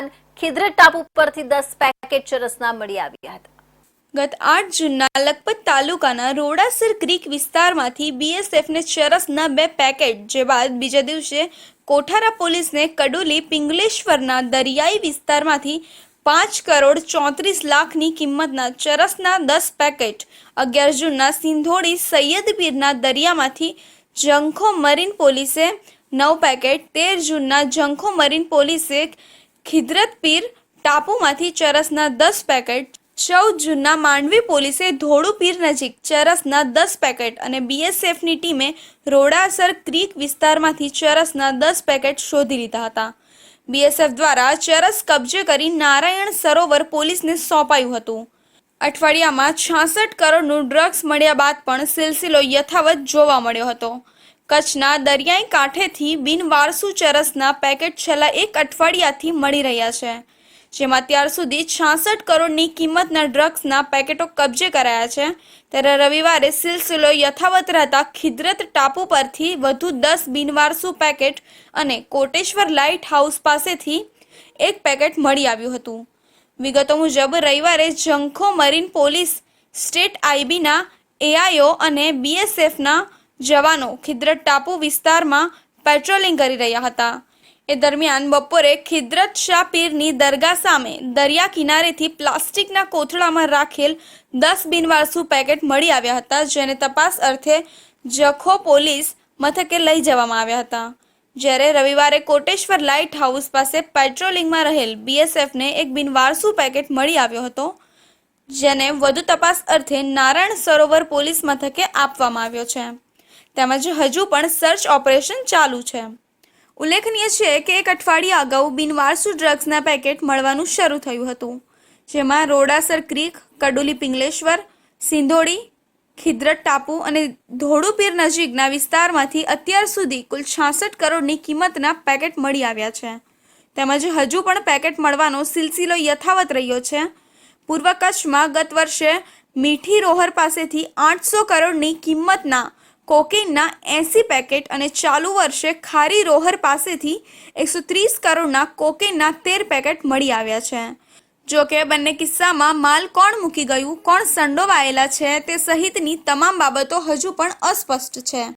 દરમિયાન ખિદ્રત ટાપુ પરથી દસ પેકેટ ચરસના મળી આવ્યા હતા. ગત આઠ જૂનના લખપત તાલુકાના રોડાસર ક્રીક વિસ્તારમાંથી બીએસએફને ચરસના બે પેકેટ, જે બાદ બીજા દિવસે કોઠારા પોલીસને કડોલી પિંગલેશ્વરના દરિયાઈ વિસ્તારમાંથી પાંચ કરોડ ચોત્રીસ લાખની કિંમતના ચરસના દસ પેકેટ, અગિયાર જૂનના સિંધોડી સૈયદપીરના દરિયામાંથી જંખો મરીન પોલીસે નવ પેકેટ, તેર જૂનના જંખો મરીન પોલીસે ખિદ્રત પીર ટાપુમાંથી ચરસના દસ પેકેટ, ચૌદ જૂનના માંડવી પોલીસે ધોળુ પીર નજીક ચરસના દસ પેકેટ અને બીએસએફની ટીમે રોડાસર ક્રીક વિસ્તારમાંથી ચરસના દસ પેકેટ શોધી લીધા હતા. બીએસએફ દ્વારા ચરસ કબજે કરી નારાયણ સરોવર પોલીસને સોંપાયું હતું. અઠવાડિયામાં છાસઠ કરોડનું ડ્રગ્સ મળ્યા બાદ પણ સિલસિલો યથાવત જોવા મળ્યો હતો. કચ્છના દરિયાઈ કાંઠેથી બિનવારસુ ચરસના પેકેટ છેલ્લા એક અઠવાડિયાથી મળી રહ્યા છે, જેમાં ત્યાર સુધી છાસઠ કરોડની કિંમતના ડ્રગ્સના પેકેટો કબજે કરાયા છે. ત્યારે રવિવારે સિલસિલો યથાવત રહેતા ખિદરત ટાપુ પરથી વધુ દસ બિનવારસુ પેકેટ અને કોટેશ્વર લાઇટ હાઉસ પાસેથી એક પેકેટ મળી આવ્યું હતું. વિગતો મુજબ, રવિવારે જંખો મરીન પોલીસ, સ્ટેટ આઈબીના, એઆઈઓ અને બીએસએફના જવાનો ખિદ્રત ટાપુ વિસ્તારમાં પેટ્રોલિંગ કરી રહ્યા હતા. એ દરમિયાન બપોરે ખિદ્રત શાહ પીરની દરગાહ સામે દરિયા કિનારેથી પ્લાસ્ટિકના કોથળામાં રાખેલ દસ બિનવારસુ પેકેટ મળી આવ્યા હતા, જેને તપાસ અર્થે જખો પોલીસ મથકે લઈ જવામાં આવ્યા હતા. જ્યારે રવિવારે કોટેશ્વર લાઇટ હાઉસ પાસે પેટ્રોલિંગમાં રહેલ બીએસએફને એક બિનવારસુ પેકેટ મળી આવ્યો હતો, જેને વધુ તપાસ અર્થે નારાયણ સરોવર પોલીસ મથકે આપવામાં આવ્યો છે. તેમજ હજુ પણ સર્ચ ઓપરેશન ચાલુ છે. ઉલ્લેખનીય છે કે એક અઠવાડિયા અગાઉ બિનવારસુ ડ્રગ્સના પેકેટ મળવાનું શરૂ થયું હતું, જેમાં રોડાસર ક્રીક, કડુલી પિંગલેશ્વર, સિંધોડી, ખિદ્રત ટાપુ અને ધોળુપીર નજીકના વિસ્તારમાંથી અત્યાર સુધી કુલ છાસઠ કરોડની કિંમતના પેકેટ મળી આવ્યા છે. તેમજ હજુ પણ પેકેટ મળવાનો સિલસિલો યથાવત રહ્યો છે. પૂર્વ કચ્છમાં ગત વર્ષે મીઠી રોહર પાસેથી આઠસો કરોડની કિંમતના કોકેનના એંસી પેકેટ અને ચાલુ વર્ષે ખારી રોહર પાસેથી એકસો ત્રીસ કરોડના કોકેનના તેર પેકેટ મળી આવ્યા છે. જો કે બંને કિસ્સામાં માલ કોણ મૂકી ગયું, કોણ સંડોવાયેલા છે તે સહિતની તમામ બાબતો હજુ પણ અસ્પષ્ટ છે.